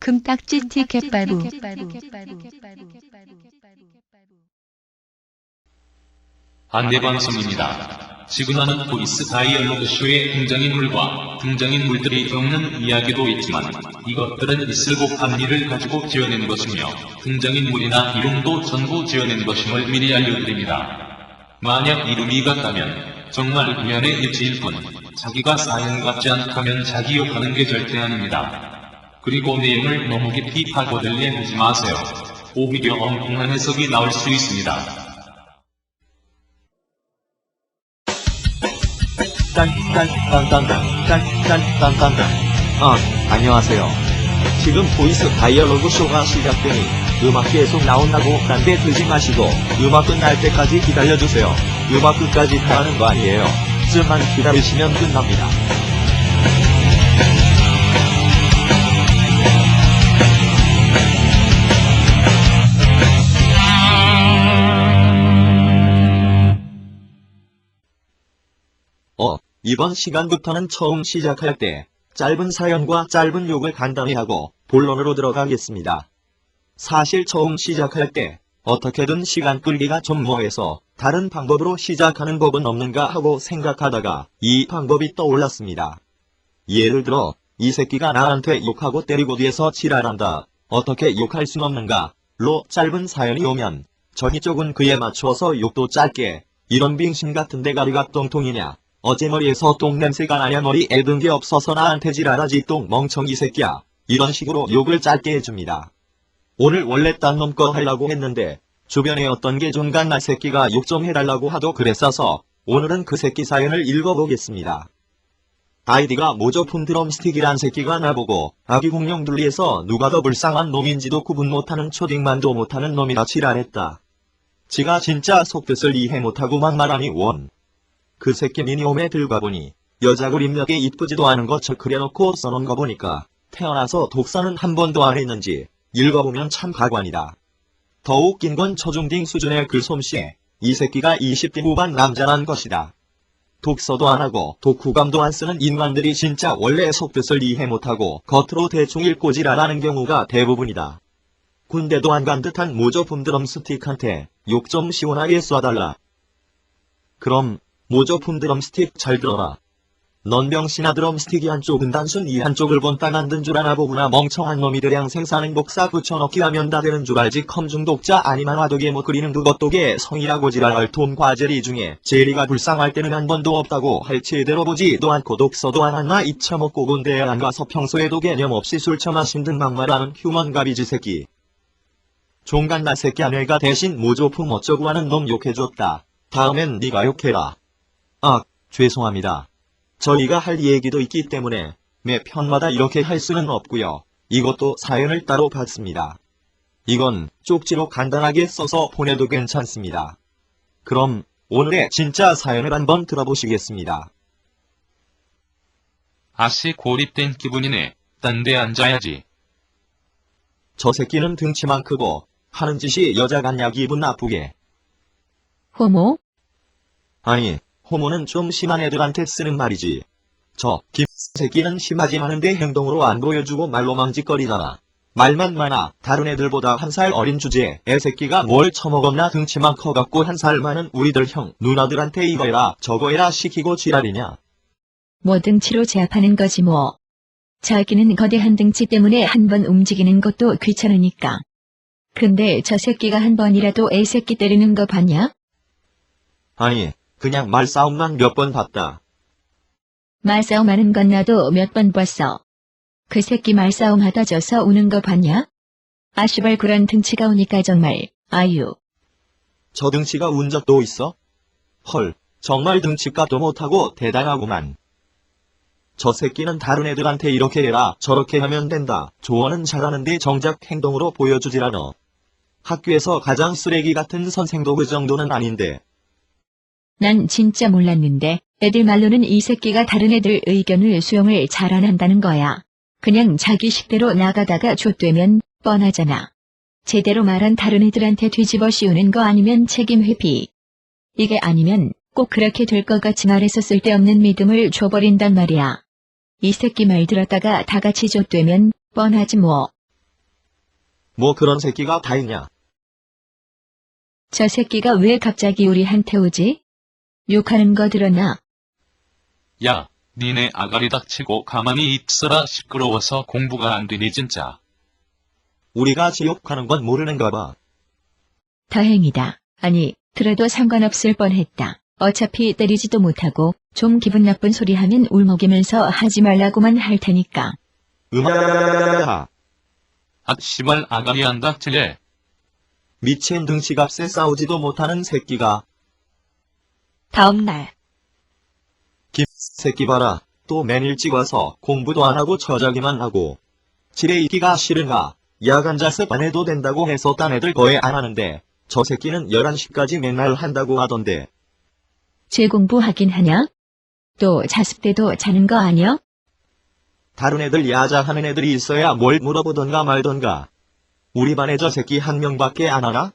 금딱지 티켓 발부 안내방송입니다. 지구나는 보이스 다이얼로그 쇼의 등장인물과 등장인물들이 겪는 이야기도 있지만 이것들은 있을 법한 일을 가지고 지어낸 것이며 등장인물이나 이름도 전부 지어낸 것임을 미리 알려드립니다. 만약 이름이 같다면 정말 우연의 일치일 뿐 자기가 사연 같지 않다면 자기 욕하는 게 절대 아닙니다. 그리고 내용을 너무 깊이 파고들려 하지 마세요. 오히려 엉뚱한 해석이 나올 수 있습니다. 딴딴딴딴딴딴딴딴딴 아, 안녕하세요. 지금 보이스 다이얼로그 쇼가 시작되니 음악 계속 나온다고 딴데 들지 마시고 음악 끝날 때까지 기다려주세요. 음악 끝까지 가는 거 아니에요. 좀만 기다리시면 끝납니다. 이번 시간부터는 처음 시작할 때 짧은 사연과 짧은 욕을 간단히 하고 본론으로 들어가겠습니다. 사실 처음 시작할 때 어떻게든 시간 끌기가 좀 뭐해서 다른 방법으로 시작하는 법은 없는가 하고 생각하다가 이 방법이 떠올랐습니다. 예를 들어 이 새끼가 나한테 욕하고 때리고 뒤에서 지랄한다. 어떻게 욕할 순 없는가? 로 짧은 사연이 오면 저희 쪽은 그에 맞추어서 욕도 짧게 이런 빙신 같은 대가리가 똥통이냐 어제 머리에서 똥냄새가 나냐 머리 애든 게 없어서 나한테 지랄하지 똥 멍청이 새끼야 이런 식으로 욕을 짧게 해줍니다. 오늘 원래 딴놈 거 하려고 했는데 주변에 어떤 게 좀간나 새끼가 욕 좀 해달라고 하도 그랬어서 오늘은 그 새끼 사연을 읽어보겠습니다. 아이디가 모조품 드럼스틱이란 새끼가 나보고 아기 공룡 둘리에서 누가 더 불쌍한 놈인지도 구분 못하는 초딩만도 못하는 놈이라 지랄했다. 지가 진짜 속뜻을 이해 못하고 막말하니 원. 그 새끼 미니홈에 들어가 보니 여자 그림 몇개 이쁘지도 않은 거저 그려놓고 써놓은 거 보니까 태어나서 독서는 한 번도 안 했는지 읽어보면 참 가관이다. 더 웃긴 건 초중딩 수준의 글 솜씨에 이 새끼가 20대 후반 남자란 것이다. 독서도 안 하고 독후감도 안 쓰는 인간들이 진짜 원래 속뜻을 이해 못하고 겉으로 대충 읽고 지랄하는 경우가 대부분이다. 군대도 안 간 듯한 모조품 드럼 스틱한테 욕 좀 시원하게 쏴달라. 그럼 모조품 드럼스틱 잘 들어라. 넌 병신아 드럼스틱이 한쪽은 단순 이 한쪽을 본따 만든 줄 아나 보구나 멍청한 놈이들양 생사는 복사 붙여넣기 하면 다 되는 줄 알지 컴 중독자 아니면 화독에 못 그리는 그것독에 성이라고 지랄할 톰 과제리 중에 제리가 불쌍할 때는 한 번도 없다고 할 제대로 보지도 않고 독서도 안 하나 잊혀먹고 군대에 안 가서 평소에도 개념 없이 술 처마신 듯 막말하는 휴먼 가비지 새끼. 종간 나 새끼야 내가 대신 모조품 어쩌고 하는 놈 욕해줬다. 다음엔 네가 욕해라. 아, 죄송합니다. 저희가 할 얘기도 있기 때문에 매 편마다 이렇게 할 수는 없고요. 이것도 사연을 따로 받습니다. 이건 쪽지로 간단하게 써서 보내도 괜찮습니다. 그럼 오늘의 진짜 사연을 한번 들어보시겠습니다. 아씨 고립된 기분이네. 딴 데 앉아야지. 저 새끼는 등치만 크고 하는 짓이 여자 같냐 기분 나쁘게. 호모 아니, 호모는 좀 심한 애들한테 쓰는 말이지. 저, 김 새끼는 심하지만은데 행동으로 안 보여주고 말로만 짓거리잖아. 말만 많아. 다른 애들보다 한 살 어린 주제에 애새끼가 뭘 처먹었나 등치만 커갖고 한 살 많은 우리들 형, 누나들한테 이거 해라 저거 해라 시키고 지랄이냐. 뭐 등치로 제압하는 거지 뭐. 자기는 거대한 등치 때문에 한 번 움직이는 것도 귀찮으니까. 근데 저 새끼가 한 번이라도 애 새끼 때리는 거 봤냐? 아니, 그냥 말싸움만 몇 번 봤다. 말싸움 하는 건 나도 몇 번 봤어. 그 새끼 말싸움 하다 져서 우는 거 봤냐? 아시발 그런 등치가 오니까 정말 아유. 저 등치가 운 적도 있어? 헐, 정말 등치값도 못하고 대단하구만. 저 새끼는 다른 애들한테 이렇게 해라 저렇게 하면 된다 조언은 잘하는데 정작 행동으로 보여주질 않아. 학교에서 가장 쓰레기 같은 선생도 그 정도는 아닌데 난 진짜 몰랐는데 애들 말로는 이 새끼가 다른 애들 의견을 수용을 잘 안 한다는 거야. 그냥 자기 식대로 나가다가 좆되면 뻔하잖아. 제대로 말한 다른 애들한테 뒤집어 씌우는 거 아니면 책임 회피. 이게 아니면 꼭 그렇게 될 것 같이 말해서 쓸데없는 믿음을 줘버린단 말이야. 이 새끼 말 들었다가 다 같이 좆되면 뻔하지 뭐. 뭐 그런 새끼가 다 있냐? 저 새끼가 왜 갑자기 우리한테 오지? 욕하는 거 들었나? 야, 니네 아가리 닥치고 가만히 있어라 시끄러워서 공부가 안 되니 진짜. 우리가 지옥하는 건 모르는가 봐. 다행이다. 아니, 들어도 상관없을 뻔했다. 어차피 때리지도 못하고 좀 기분 나쁜 소리 하면 울먹이면서 하지 말라고만 할 테니까. 음악 아, 씨발 아가리 안 닥칠래. 미친 등치값에 싸우지도 못하는 새끼가 다음 날. 새끼 봐라. 또 맨 일찍 와서 공부도 안 하고 처자기만 하고. 지레 있기가 싫은가. 야간 자습 안 해도 된다고 해서 딴 애들 거의 안 하는데. 저 새끼는 11시까지 맨날 한다고 하던데. 재공부하긴 하냐? 또 자습 때도 자는 거 아니야? 다른 애들 야자하는 애들이 있어야 뭘 물어보던가 말던가. 우리 반에 저 새끼 한 명밖에 안 하나?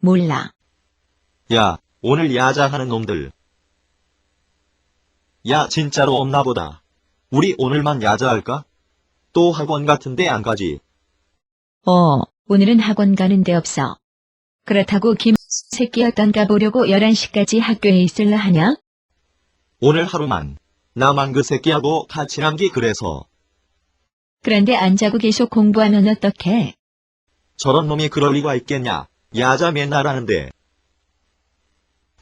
몰라. 야, 오늘 야자하는 놈들. 야, 진짜로 없나 보다. 우리 오늘만 야자할까? 또 학원 같은데 안 가지. 어, 오늘은 학원 가는 데 없어. 그렇다고 김 새끼였던가 보려고 11시까지 학교에 있을라 하냐? 오늘 하루만. 나만 그 새끼하고 같이 남기 그래서. 그런데 안 자고 계속 공부하면 어떡해? 저런 놈이 그럴 리가 있겠냐. 야자 맨날 하는데.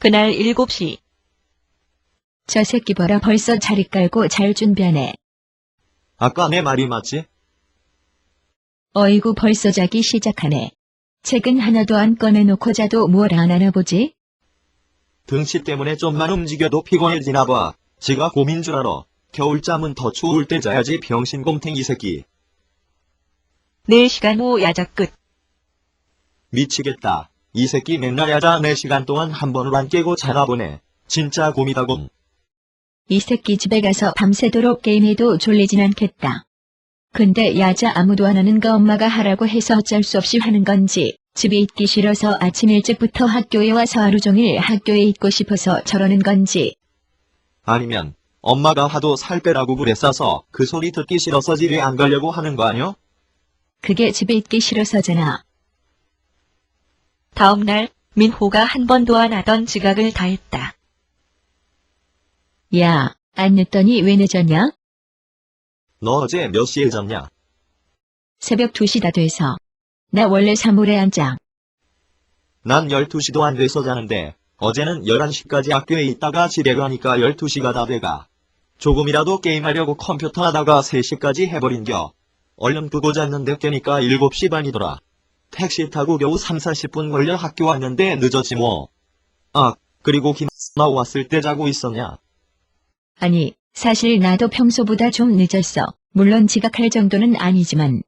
그날 7시. 저 새끼 봐라 벌써 자리 깔고 잘 준비하네. 아까 내 말이 맞지? 어이구 벌써 자기 시작하네. 책은 하나도 안 꺼내놓고 자도 뭘 안 하나 보지? 등치 때문에 좀만 움직여도 피곤해지나 봐. 지가 고민 줄 알아. 겨울잠은 더 추울 때 자야지 병신곰탱이 새끼. 4시간 후 야자 끝. 미치겠다. 이 새끼 맨날 야자 4시간 동안 한 번을 안 깨고 자나 보네. 진짜 곰이다곰. 이 새끼 집에 가서 밤새도록 게임해도 졸리진 않겠다. 근데 야자 아무도 안 하는 거 엄마가 하라고 해서 어쩔 수 없이 하는 건지, 집에 있기 싫어서 아침 일찍부터 학교에 와서 하루 종일 학교에 있고 싶어서 저러는 건지, 아니면 엄마가 하도 살 빼라고 그랬어서 그 소리 듣기 싫어서 집에 안 가려고 하는 거 아니야? 그게 집에 있기 싫어서잖아. 다음 날 민호가 한 번도 안 하던 지각을 다 했다. 야, 안 늦더니 왜 늦었냐? 너 어제 몇 시에 잤냐? 새벽 2시 다 돼서. 나 원래 사물에 앉아. 난 12시도 안 돼서 자는데 어제는 11시까지 학교에 있다가 집에 가니까 12시가 다 돼가. 조금이라도 게임하려고 컴퓨터 하다가 3시까지 해버린겨. 얼른 끄고 잤는데 깨니까 7시 반이더라. 택시 타고 겨우 3, 40분 걸려 학교 왔는데 늦었지 뭐. 아, 그리고 김나 왔을 때 자고 있었냐? 아니, 사실 나도 평소보다 좀 늦었어. 물론 지각할 정도는 아니지만.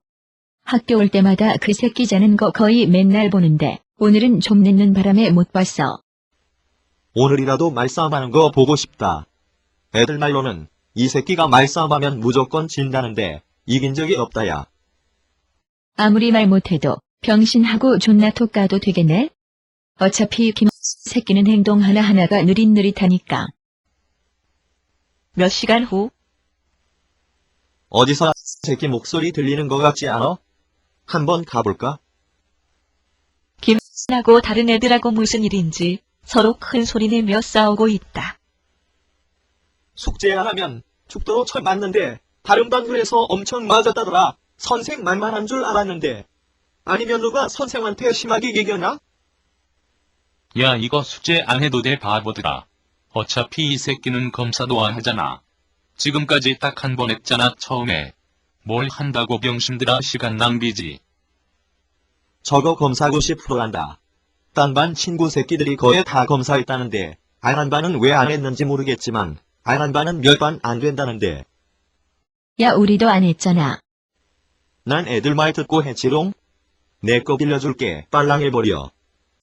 학교 올 때마다 그 새끼 자는 거 거의 맨날 보는데, 오늘은 좀 늦는 바람에 못 봤어. 오늘이라도 말싸움하는 거 보고 싶다. 애들 말로는 이 새끼가 말싸움하면 무조건 진다는데 이긴 적이 없다야. 아무리 말 못해도 병신하고 존나 톡 까도 되겠네? 어차피 김 새끼는 행동 하나하나가 느릿느릿하니까. 몇 시간 후 어디서 새끼 목소리 들리는 것 같지 않아? 한번 가볼까? 하고 다른 애들하고 무슨 일인지 서로 큰 소리 내며 싸우고 있다. 숙제 안 하면 죽도록 철 맞는데 다른 반 그래서 엄청 맞았다더라. 선생 만만한 줄 알았는데. 아니면 누가 선생한테 심하게 얘기하나? 야, 이거 숙제 안 해도 돼 바보들아. 어차피 이 새끼는 검사도 안 하잖아. 지금까지 딱 한 번 했잖아, 처음에. 뭘 한다고 병신들아 시간 낭비지. 저거 검사 90%한다. 딴 반 친구 새끼들이 거의 다 검사했다는데 안 한 반은 왜 안 했는지 모르겠지만 안 한 반은 몇 반 안 된다는데 야, 우리도 안 했잖아. 난 애들 말 듣고 했지롱? 내 거 빌려줄게 빨랑해버려.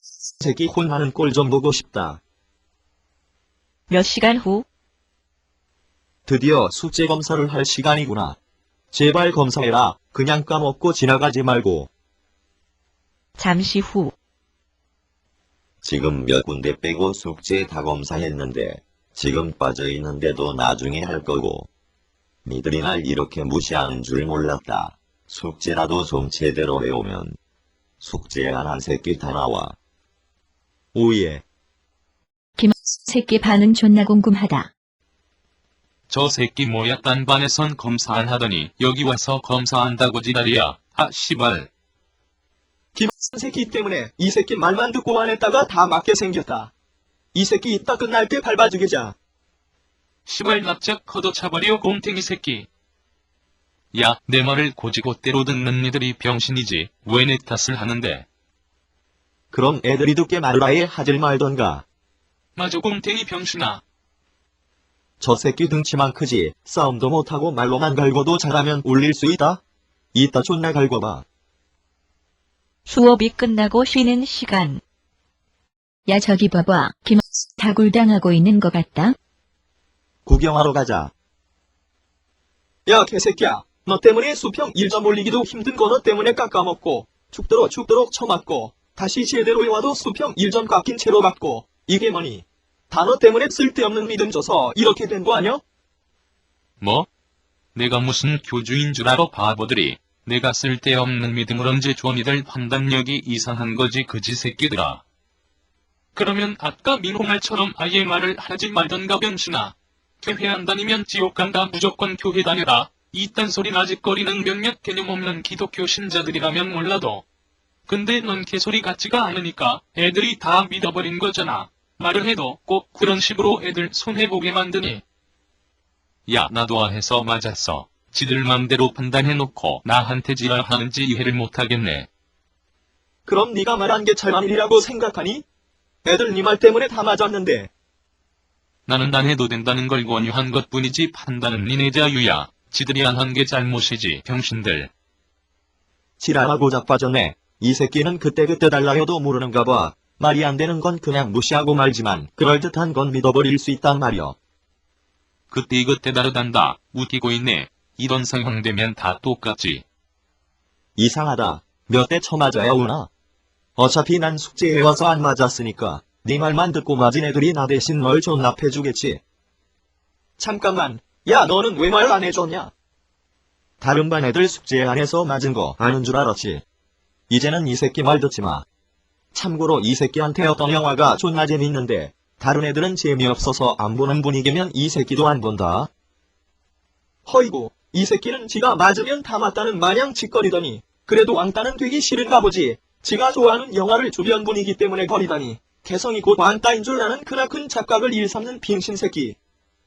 새끼 혼나는 꼴 좀 보고 싶다. 몇 시간 후 드디어 숙제 검사를 할 시간이구나. 제발 검사해라. 그냥 까먹고 지나가지 말고. 잠시 후 지금 몇 군데 빼고 숙제 다 검사했는데 지금 빠져있는데도 나중에 할 거고 니들이 날 이렇게 무시하는 줄 몰랐다. 숙제라도 좀 제대로 해오면 숙제 안 한 새끼 다 나와. 오예. 새끼 반응 존나 궁금하다. 저 새끼 뭐야 딴 반에선 검사 안 하더니 여기 와서 검사한다고 지랄이야. 아 씨발. 새끼 때문에 이 새끼 말만 듣고 안 했다가 다 맞게 생겼다. 이 새끼 이따 끝날 때 밟아 죽이자. 시발 납작 걷어차버려 곰탱이 새끼. 야, 내 말을 고지고대로 듣는 니들이 병신이지, 왜 내 탓을 하는데. 그럼 애들이 듣게 말을 아예 하질 말던가. 마저 곰탱이 병신아. 저 새끼 등치만 크지 싸움도 못하고 말로만 갈고도 잘하면 울릴 수 있다? 이따 존나 갈궈봐. 수업이 끝나고 쉬는 시간. 야 저기 봐봐. 김 다굴당하고 있는 것 같다. 구경하러 가자. 야 개새끼야. 너 때문에 수평 1점 올리기도 힘든 거너 때문에 깎아먹고 죽도록 죽도록 쳐맞고 다시 제대로 해와도 수평 1점 깎인 채로 받고 이게 뭐니? 단어 때문에 쓸데없는 믿음 줘서 이렇게 된 거 아냐? 뭐? 내가 무슨 교주인 줄 알아 바보들이. 내가 쓸데없는 믿음을 언제 줘 니들 판단력이 이상한 거지 그지 새끼들아. 그러면 아까 민호 말처럼 아예 말을 하지 말던가 병신아. 교회 안 다니면 지옥 간다 무조건 교회 다녀라. 이딴 소리 나짓거리는 몇몇 개념 없는 기독교 신자들이라면 몰라도. 근데 넌 개소리 같지가 않으니까 애들이 다 믿어버린 거잖아. 말을 해도 꼭 그런 식으로 애들 손해보게 만드니. 야, 나도 해서 맞았어. 지들 맘대로 판단해놓고 나한테 지랄하는지 이해를 못하겠네. 그럼 네가 말한 게 잘만일이라고 생각하니? 애들 네 말 때문에 다 맞았는데 나는 안 해도 된다는 걸 권유한 것 뿐이지 판단은 니네 자유야. 지들이 안 한 게 잘못이지, 병신들. 지랄하고 자빠졌네. 이 새끼는 그때그때 달라 해도 모르는가 봐. 말이 안 되는 건 그냥 무시하고 말지만 그럴듯한 건 믿어버릴 수 있단 말이여. 그때 그때 다르단다. 웃기고 있네. 이런 상황 되면 다 똑같지. 이상하다. 몇 대 쳐맞아야 오나? 어차피 난 숙제해와서 안 맞았으니까 네 말만 듣고 맞은 애들이 나 대신 널 존납해주겠지. 잠깐만. 야 너는 왜 말 안 해줬냐? 다른 반 애들 숙제 안 해서 맞은 거 아는 줄 알았지. 이제는 이 새끼 말 듣지 마. 참고로 이 새끼한테 어떤 영화가 존나 재밌는데 다른 애들은 재미없어서 안 보는 분위기면 이 새끼도 안 본다. 허이고 이 새끼는 지가 맞으면 다 맞다는 마냥 짓거리더니 그래도 왕따는 되기 싫은가 보지. 지가 좋아하는 영화를 주변 분위기 때문에 버리다니. 개성이 곧 왕따인 줄 아는 크나큰 착각을 일삼는 빙신 새끼.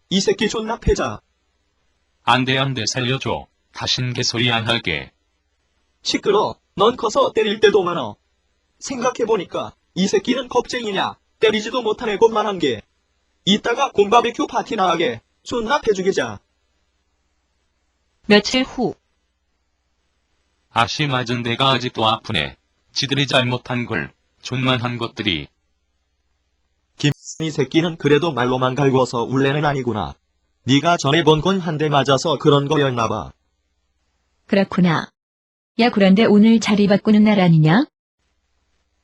이 새끼 존나 패자. 안 돼, 안 돼, 살려줘. 다신 개소리 안 할게. 시끄러. 넌 커서 때릴 때도 많어. 생각해보니까 이 새끼는 겁쟁이냐. 때리지도 못한 애것만 한 게. 이따가 곰바베큐 파티 나가게. 존나 패주기자. 며칠 후. 아씨 맞은 데가 아직도 아프네. 지들이 잘못한 걸, 존만한 것들이. 이 새끼는 그래도 말로만 갈궈서 울래는 아니구나. 네가 전에 본 건 한 대 맞아서 그런 거였나봐. 그렇구나. 야 그런데 오늘 자리 바꾸는 날 아니냐?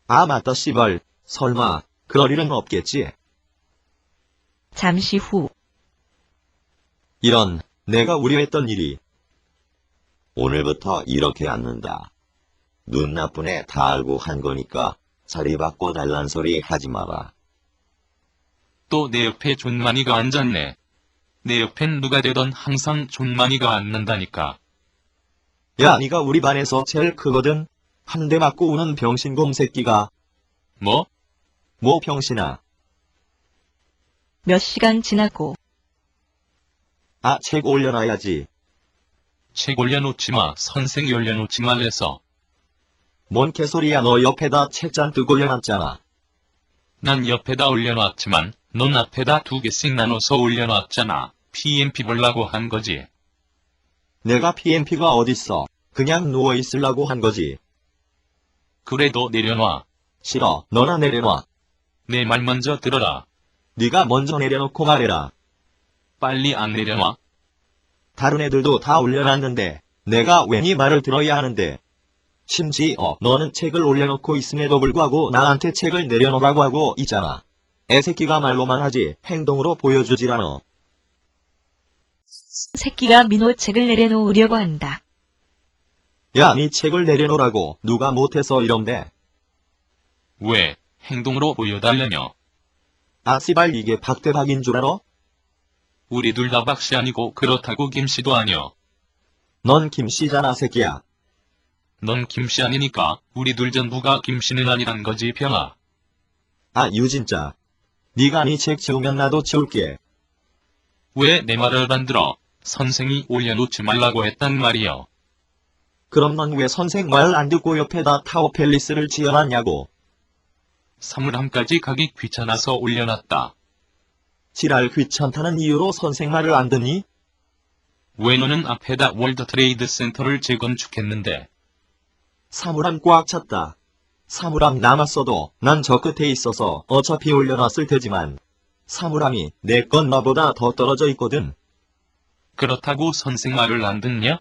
아 맞다 씨발. 설마 그럴 일은 없겠지. 잠시 후. 이런 내가 우려했던 일이 오늘부터 이렇게 앉는다. 눈 나쁜 애 다 알고 한 거니까 자리 바꿔 달란 소리 하지 마라. 또 내 옆에 존만이가 앉았네. 내 옆엔 누가 되던 항상 존만이가 앉는다니까. 야 네가 우리 반에서 제일 크거든. 한 대 맞고 우는 병신곰 새끼가 뭐? 뭐 병신아. 몇 시간 지나고. 아 책 올려놔야지. 책 올려놓지 마, 선생 올려놓지 말래서. 뭔 개소리야 너 옆에다 책 잔뜩 올려놨잖아. 난 옆에다 올려놨지만, 넌 앞에다 두 개씩 나눠서 올려놨잖아. PMP 보려고 한 거지. 내가 PMP가 어딨어. 그냥 누워있으려고 한 거지. 그래도 내려놔. 싫어. 너나 내려놔. 내 말 먼저 들어라. 네가 먼저 내려놓고 말해라. 빨리 안 내려놔. 다른 애들도 다 올려놨는데 내가 왜 네 말을 들어야 하는데 심지어 너는 책을 올려놓고 있음에도 불구하고 나한테 책을 내려놓으라고 하고 있잖아. 애새끼가 말로만 하지 행동으로 보여주질 않아. 새끼가 민호 책을 내려놓으려고 한다. 야, 니 책을 내려놓으라고 누가 못해서 이런데. 왜? 행동으로 보여달라며. 아, 씨발 이게 박대박인 줄 알아? 우리 둘 다 박씨 아니고 그렇다고 김씨도 아니여. 넌 김씨잖아, 새끼야. 넌 김씨 아니니까 우리 둘 전부가 김씨는 아니란 거지 병아. 아, 유진짜. 네가 니책 지우면 나도 지울게. 왜 내 말을 안 들어? 선생이 올려놓지 말라고 했단 말이여. 그럼 넌 왜 선생 말 안 듣고 옆에다 타워 팰리스를 지어놨냐고. 사물함까지 가기 귀찮아서 올려놨다. 지랄 귀찮다는 이유로 선생 말을 안 듣니? 왜 너는 앞에다 월드 트레이드 센터를 재건축했는데? 사물함 꽉 찼다. 사물함 남았어도 난 저 끝에 있어서 어차피 올려놨을 테지만 사물함이 내 건 나보다 더 떨어져 있거든. 그렇다고 선생 말을 안 듣냐?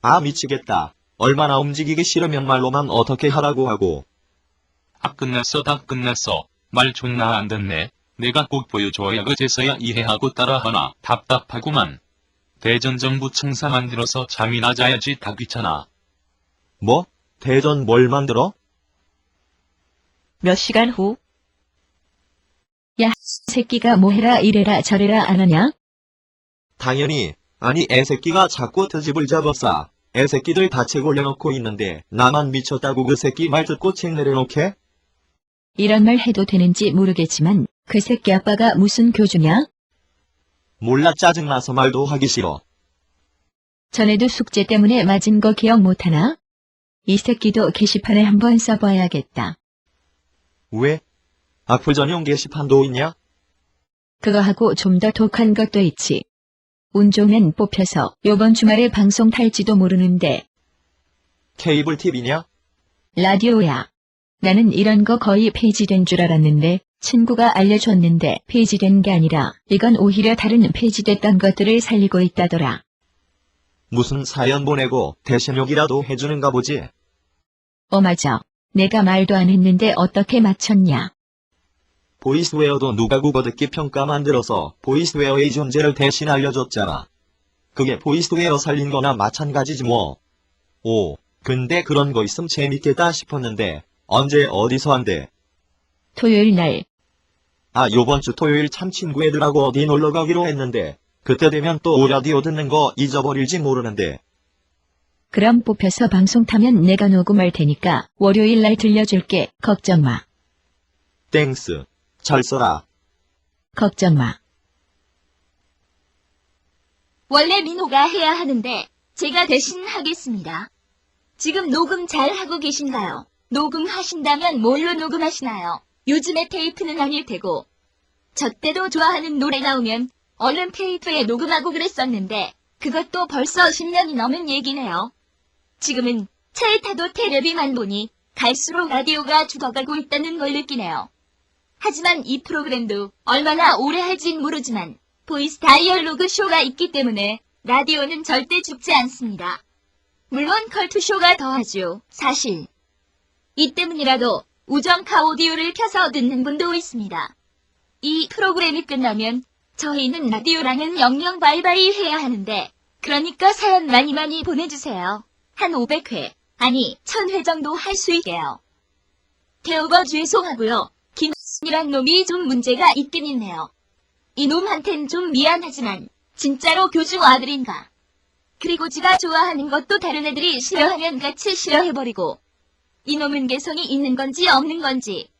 아 미치겠다. 얼마나 움직이기 싫으면 말로만 어떻게 하라고 하고. 아 끝났어 다 끝났어. 말 존나 안 듣네. 내가 꼭 보여줘야 그제서야 이해하고 따라하나 답답하구만. 대전 정부 청사 만들어서 잠이나 자야지 다 귀찮아. 뭐? 대전 뭘 만들어? 몇 시간 후, 새끼가 뭐해라 이래라 저래라 안 하냐? 당연히. 아니 애새끼가 자꾸 트집을 잡았어. 애새끼들 다책 올려놓고 있는데 나만 미쳤다고 그 새끼 말 듣고 책 내려놓게? 이런 말 해도 되는지 모르겠지만 그 새끼 아빠가 무슨 교주냐? 몰라 짜증나서 말도 하기 싫어. 전에도 숙제 때문에 맞은 거 기억 못하나? 이 새끼도 게시판에 한번 써봐야겠다. 왜? 악플 전용 게시판도 있냐? 그거 하고 좀 더 독한 것도 있지. 운 좋으면 뽑혀서 요번 주말에 방송 탈지도 모르는데 케이블 TV냐? 라디오야. 나는 이런 거 거의 폐지된 줄 알았는데 친구가 알려줬는데 폐지된 게 아니라 이건 오히려 다른 폐지됐던 것들을 살리고 있다더라. 무슨 사연 보내고 대신 욕이라도 해주는가 보지? 어 맞아. 내가 말도 안 했는데 어떻게 맞췄냐. 보이스웨어도 누가 국어 듣기 평가 만들어서 보이스웨어의 존재를 대신 알려줬잖아. 그게 보이스웨어 살린 거나 마찬가지지 뭐. 오, 근데 그런 거 있음 재밌겠다 싶었는데 언제 어디서 한대? 토요일 날 아 요번 주 토요일 참 친구 애들하고 어디 놀러 가기로 했는데 그때 되면 또 오라디오 듣는 거 잊어버릴지 모르는데 그럼 뽑혀서 방송 타면 내가 녹음할 테니까 월요일 날 들려줄게. 걱정 마. 땡스. 잘 써라. 걱정 마. 원래 민호가 해야 하는데 제가 대신 하겠습니다. 지금 녹음 잘 하고 계신가요? 녹음하신다면 뭘로 녹음하시나요? 요즘에 테이프는 아닐 테고. 저 때도 좋아하는 노래 나오면 얼른 테이프에 녹음하고 그랬었는데 그것도 벌써 10년이 넘은 얘기네요. 지금은 차에 타도 테레비만 보니 갈수록 라디오가 죽어가고 있다는 걸 느끼네요. 하지만 이 프로그램도 얼마나 오래 할진 모르지만 보이스 다이얼로그 쇼가 있기 때문에 라디오는 절대 죽지 않습니다. 물론 컬투쇼가 더하죠. 사실. 이 때문이라도 우정카 오디오를 켜서 듣는 분도 있습니다. 이 프로그램이 끝나면 저희는 라디오랑은 영영 바이바이 해야 하는데 그러니까 사연 많이 많이 보내주세요. 한 500회, 아니 1000회 정도 할 수 있게요. 태우버 죄송하고요. 김이란 놈이 좀 문제가 있긴 있네요. 이놈한텐 좀 미안하지만 진짜로 교주 아들인가. 그리고 지가 좋아하는 것도 다른 애들이 싫어하면 같이 싫어해버리고 이놈은 개성이 있는 건지 없는 건지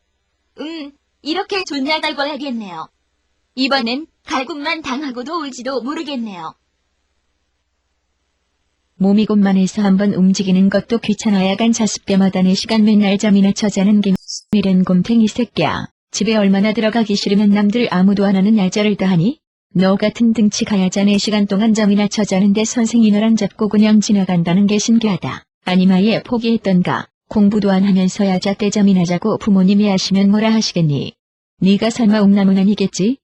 음 이렇게 존나 갈궈야겠네요. 이번엔 갈굼만 당하고도 울지도 모르겠네요. 몸이 곧만해서 한번 움직이는 것도 귀찮아야간 자습 때마다 내 시간 맨날 잠이나 쳐자는 김이란 곰탱이 새끼야. 집에 얼마나 들어가기 싫으면 남들 아무도 안 하는 얄짤을 다하니? 너 같은 등치 가야자 4시간 동안 잠이나 쳐자는데 선생이 너랑 잡고 그냥 지나간다는 게 신기하다. 아예 포기했던가. 공부도 안 하면서 야자 때 잠이나 자고 부모님이 아시면 뭐라 하시겠니? 네가 설마 웅남은 아니겠지?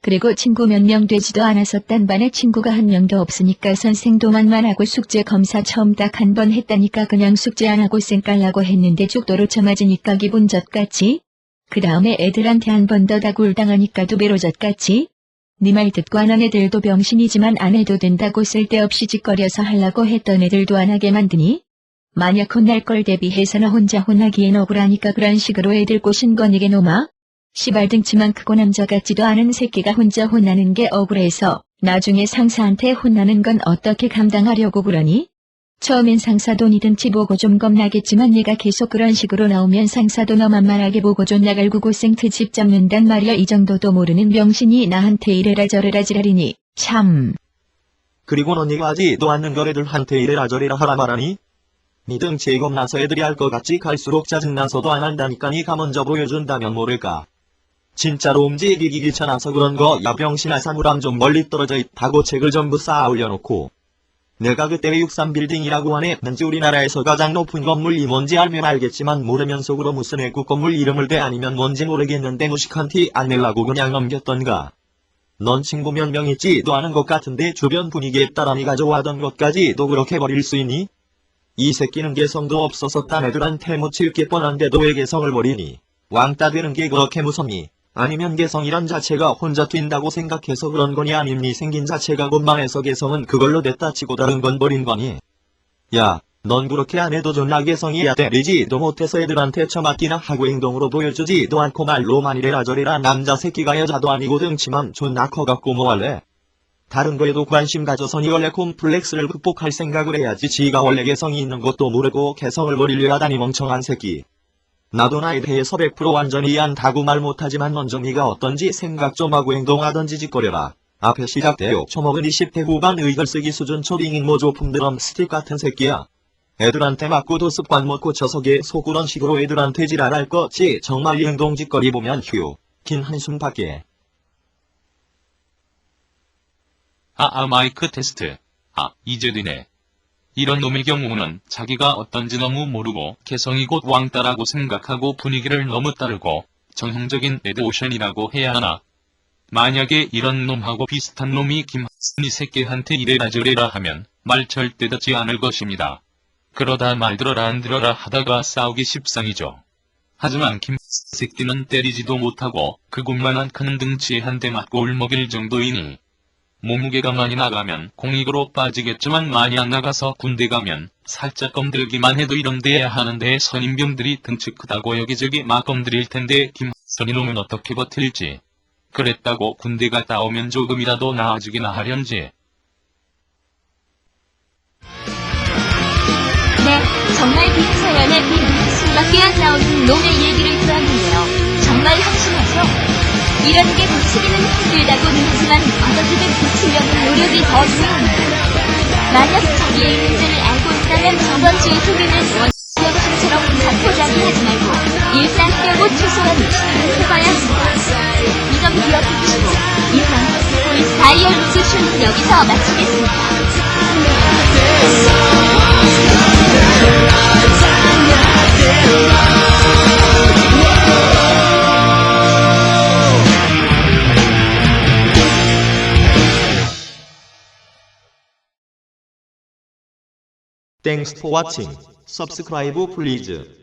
그리고 친구 몇 명 되지도 딴 반에 친구가 한 명도 없으니까 선생 도만만 하고 숙제 검사 처음 딱 한 번 했다니까 그냥 숙제 안 하고 쌩 깔라고 했는데 죽도로 쳐맞으니까 기분 젖같지? 그 다음에 애들한테 한 번 더 다굴 당하니까 두 배로 젖같지? 네말 듣고 안 한 애들도 병신이지만 안 해도 된다고 쓸데없이 짓거려서 하려고 했던 애들도 안 하게 만드니? 만약 혼날 걸 대비해서는 혼자 혼나기엔 억울하니까 그런 식으로 애들 꼬신 건 이게 노마? 시발등치만 크고 남자 같지도 않은 새끼가 혼자 혼나는 게 억울해서 나중에 상사한테 혼나는 건 어떻게 감당하려고 그러니? 처음엔 상사도 니든지 보고 좀 겁나겠지만 얘가 계속 그런 식으로 나오면 상사도 너 만만하게 보고 존나 갈고 고생 트집 잡는단 말이야 이 정도도 모르는 병신이 나한테 이래라 저래라 지랄이니 참 그리고 너니가 하지도 않는 거래들한테 이래라 저래라 하라 말하니? 니 등치에 겁나서 애들이 할 것 같지 갈수록 짜증나서도 안 한다니까 니가 먼저 보여준다면 모를까. 진짜로 움직이기 귀찮아서 그런 거 야 병신아 사물함 좀 멀리 떨어져 있다고 책을 전부 쌓아 올려놓고 내가 그때 63빌딩이라고 하냈는지 우리나라에서 가장 높은 건물이 뭔지 알면 알겠지만 모르면 속으로 무슨 외국 건물 이름을 대 아니면 뭔지 모르겠는데 무식한 티 안 내려고 그냥 넘겼던가. 넌 친구 몇 명 있지도 않은 것 같은데 주변 분위기에 따라 네가 좋아하던 것까지도 그렇게 버릴 수 있니? 이 새끼는 개성도 없어서 딴 애들한테 묻힐 게 뻔한데도 왜 개성을 버리니? 왕따 되는 게 그렇게 무섭니? 아니면 개성이란 자체가 혼자 뛴다고 생각해서 그런 거니 아님니 생긴 자체가 곤망해서 개성은 그걸로 됐다 치고 다른 건 버린 거니? 야, 넌 그렇게 안 해도 존나 개성이야 때리지도 못해서 애들한테 처맞기나 하고 행동으로 보여주지도 않고 말로만 이래라 저래라 남자 새끼가 여자도 아니고 등치만 존나 커갖고 뭐할래? 다른 거에도 관심 가져서 니 원래 콤플렉스를 극복할 생각을 해야지 지가 원래 개성이 있는 것도 모르고 개성을 버리려 하다니 멍청한 새끼. 나도 나에 대해서 100% 완전히 이해한다고 말 못하지만 먼저 네가 어떤지 생각 좀 하고 행동하던지 짓거려라. 앞에 시작돼요. 처먹은 20대 후반 의글쓰기 수준 초딩인 모조품 드럼 스틱 같은 새끼야. 애들한테 맞고도 습관 못 고쳐서 계속 그런 식으로 애들한테 지랄할 거지 정말 이 행동 짓거리 보면 휴. 긴 한숨 밖에. 아, 아, 마이크 테스트. 아, 이제 되네. 이런 놈의 경우는 자기가 어떤지 너무 모르고 개성이 곧 왕따라고 생각하고 분위기를 너무 따르고 정형적인 레드오션이라고 해야 하나. 만약에 이런 놈하고 비슷한 놈이 김하순이 새끼한테 이래라 저래라 하면 말 절대 듣지 않을 것입니다. 그러다 말 들어라 안 들어라 하다가 싸우기 십상이죠. 하지만 김 새끼는 때리지도 못하고 그곳만한 큰 등치에 한 대 맞고 울먹일 정도이니 몸무게가 많이 나가면 공익으로 빠지겠지만 많이 안 나가서 군대 가면 살짝 검들기만 해도 이런 데야 하는데 선임병들이 등치 크다고 여기저기 막 검들일 텐데 김선이 놈은 어떻게 버틸지. 그랬다고 군대 갔다 오면 조금이라도 나아지기나 하련지. 네, 정말 긴 사연에 빈 한숨밖에 안 나오는 놈의 얘기를 들었는데요. 정말 한심하죠? 이런 게 고치기는 힘들다고는 하지만 어떻게든 고치려는 노력이 더 중요합니다. 만약 자기의 문제를 알고 있다면 저번 주에 소리는 원영신처럼 반포장이 하지 말고 일단 깨고 최소한 해봐야 합니다. 이 점 기억해 주시고 이상 보이스 다이얼로그 쇼는 여기서 마치겠습니다. Thanks for watching. Subscribe please.